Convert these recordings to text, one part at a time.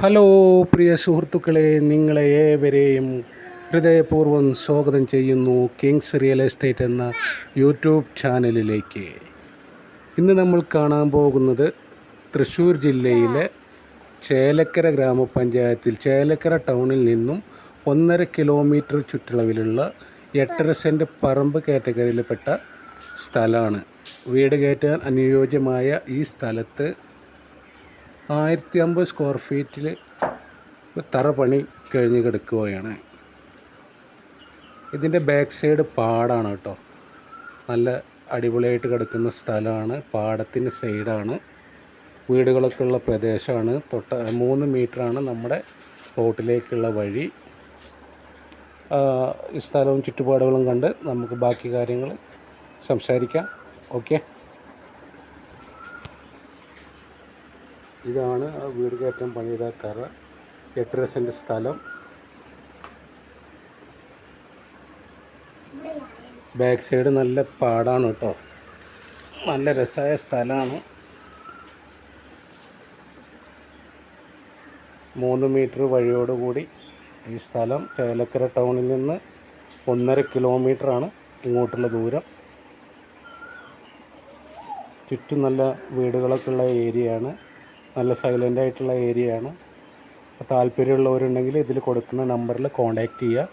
Hello പ്രിയ സുഹൃത്തുക്കളെ നിങ്ങളെ ഏവരെയും ഹൃദയപൂർവം സ്വാഗതം ചെയ്യുന്നു കിങ്സ് റിയൽ എസ്റ്റേറ്റ് എന്ന യൂട്യൂബ് ചാനലിലേക്ക്. ഇന്ന് നമ്മൾ കാണാൻ പോകുന്നത് തൃശ്ശൂർ ജില്ലയിലെ ചേലക്കര ഗ്രാമപഞ്ചായത്തിൽ ചേലക്കര ടൗണിൽ നിന്നും ഒന്നര കിലോമീറ്റർ ചുറ്റളവിലുള്ള എട്ടര സെന്റ് പറമ്പ് കാറ്റഗറിയിൽപ്പെട്ട സ്ഥലമാണ്. വീട് കയറ്റാൻ അനുയോജ്യമായ ഈ സ്ഥലത്ത് ആയിരത്തി അമ്പത് സ്ക്വയർ ഫീറ്റിൽ തറ പണി കഴിഞ്ഞ് കിടക്കുകയാണ്. ഇതിന്റെ ബാക്ക് സൈഡ് പാടാണ് കേട്ടോ. നല്ല അടിപൊളിയായിട്ട് കിടക്കുന്ന സ്ഥലമാണ്. പാടത്തിന്റെ സൈഡാണ് വീടുകളൊക്കെ ഉള്ള പ്രദേശമാണ്. തൊട്ട മൂന്ന് മീറ്ററാണ് നമ്മുടെ റോട്ടിലേക്കുള്ള വഴി. ഈ സ്ഥലവും ചുറ്റുപാടുകളും കണ്ട് നമുക്ക് ബാക്കി കാര്യങ്ങൾ സംസാരിക്കാം. ഓക്കെ ഇതാണ് വീട് കയറ്റം പണിത തറ. എട്ടര സെന്റ് സ്ഥലം. ബാക്ക് സൈഡ് നല്ല പാടാണ് കേട്ടോ. നല്ല രസമായ സ്ഥലമാണ് മൂന്ന് മീറ്റർ വഴിയോടുകൂടി ഈ സ്ഥലം ചേലക്കര ടൗണിൽ നിന്ന് ഒന്നര കിലോമീറ്ററാണ് ഇങ്ങോട്ടുള്ള ദൂരം. ചുറ്റും നല്ല വീടുകളൊക്കെ ഉള്ള ഏരിയയാണ്. നല്ല സൈലന്റ് ആയിട്ടുള്ള ഏരിയയാണ് അപ്പോൾ താല്പര്യമുള്ളവരുണ്ടെങ്കിൽ ഇതിൽ കൊടുക്കുന്ന നമ്പറിൽ കോൺടാക്റ്റ് ചെയ്യുക.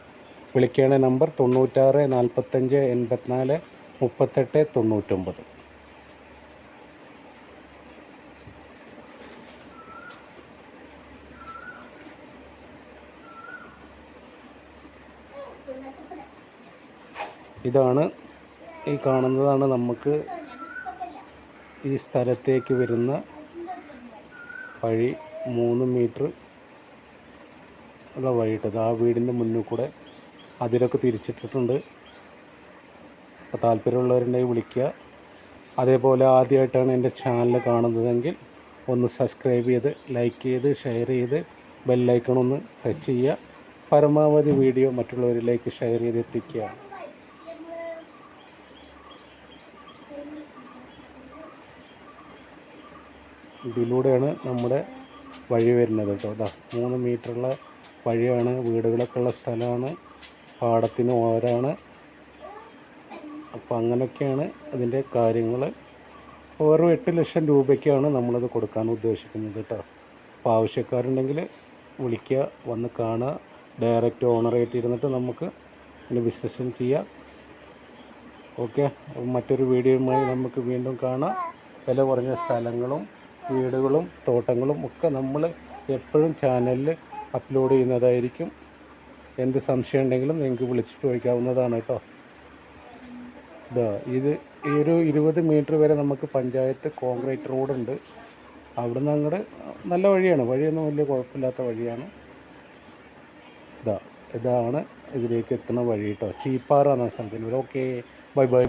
വിളിക്കേണ്ട നമ്പർ തൊണ്ണൂറ്റാറ് നാൽപ്പത്തഞ്ച് എൺപത്തിനാല് മുപ്പത്തെട്ട് തൊണ്ണൂറ്റൊമ്പത്. ഇതാണ് ഈ കാണുന്നതാണ് നമുക്ക് ഈ സ്ഥലത്തേക്ക് വരുന്ന വഴി മൂന്ന് മീറ്റർ ഉള്ള വഴിയിട്ടത്. ആ വീടിന്റെ മുന്നിൽ കൂടെ അതിലൊക്കെ തിരിച്ചിട്ടിട്ടുണ്ട്. അപ്പോൾ താല്പര്യമുള്ളവരുണ്ടെങ്കിൽ വിളിക്കുക. അതേപോലെ ആദ്യമായിട്ടാണ് എന്റെ ചാനൽ കാണുന്നതെങ്കിൽ ഒന്ന് സബ്സ്ക്രൈബ് ചെയ്ത് ലൈക്ക് ചെയ്ത് ഷെയർ ചെയ്ത് ബെല്ലൈക്കൺ ഒന്ന് ടച്ച് ചെയ്യുക. പരമാവധി വീഡിയോ മറ്റുള്ളവരിലേക്ക് ഷെയർ ചെയ്ത് എത്തിക്കുക. ഇതിലൂടെയാണ് നമ്മുടെ വഴി വരുന്നത് കേട്ടോ. ഇതാ മൂന്ന് മീറ്ററുള്ള വഴിയാണ് വീടുകളൊക്കെ ഉള്ള സ്ഥലമാണ് പാടത്തിന് ഓരാണ്. അപ്പോൾ അങ്ങനെയൊക്കെയാണ് അതിന്റെ കാര്യങ്ങൾ. ഓരോ എട്ട് ലക്ഷം രൂപയ്ക്കാണ് നമ്മളത് കൊടുക്കാൻ ഉദ്ദേശിക്കുന്നത് കേട്ടോ. അപ്പോൾ ആവശ്യക്കാരുണ്ടെങ്കിൽ വിളിക്കുക വന്ന് കാണുക. ഡയറക്റ്റ് ഓണറായിട്ട് ഇരുന്നിട്ട് നമുക്ക് ഇതിന്റെ ബിസിനസ്സും ചെയ്യാം. ഓക്കെ മറ്റൊരു വീഡിയോയുമായി നമുക്ക് വീണ്ടും കാണാം. വില കുറഞ്ഞ സ്ഥലങ്ങളും വീടുകളും തോട്ടങ്ങളും ഒക്കെ നമ്മൾ എപ്പോഴും ചാനലിൽ അപ്ലോഡ് ചെയ്യുന്നതായിരിക്കും. എന്ത് സംശയം ഉണ്ടെങ്കിലും നിങ്ങൾക്ക് വിളിച്ച് ചോദിക്കാവുന്നതാണ് കേട്ടോ. ഇതാ ഇത് ഈ ഒരു ഇരുപത് മീറ്റർ വരെ നമുക്ക് പഞ്ചായത്ത് കോൺക്രീറ്റ് റോഡുണ്ട് അവിടുന്ന് അങ്ങോട്ട് നല്ല വഴിയാണ്. വഴിയൊന്നും വലിയ കുഴപ്പമില്ലാത്ത വഴിയാണ്. ഇതാ ഇതാണ് ഇതിലേക്ക് എത്തുന്ന വഴി കേട്ടോ. ചീപ്പാറാന്ന് സ്ഥലത്തിന്. Okay bye bye.